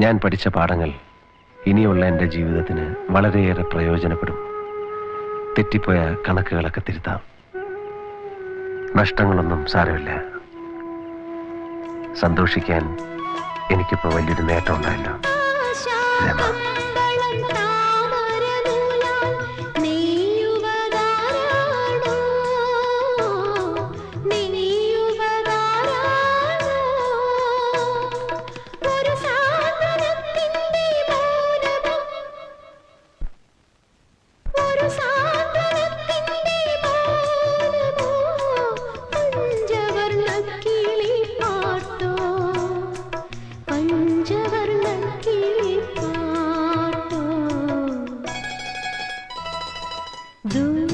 ഞാൻ പഠിച്ച പാഠങ്ങൾ ഇനിയുള്ള എന്റെ ജീവിതത്തിന് വളരെയേറെ പ്രയോജനപ്പെടും. തെറ്റിപ്പോയ കണക്കുകളൊക്കെ തിരുത്താം. നഷ്ടങ്ങളൊന്നും സാരമില്ല. സന്തോഷിക്കാൻ എനിക്കിപ്പോൾ വലിയൊരു നേട്ടം ഉണ്ടായല്ലോ. രമ Do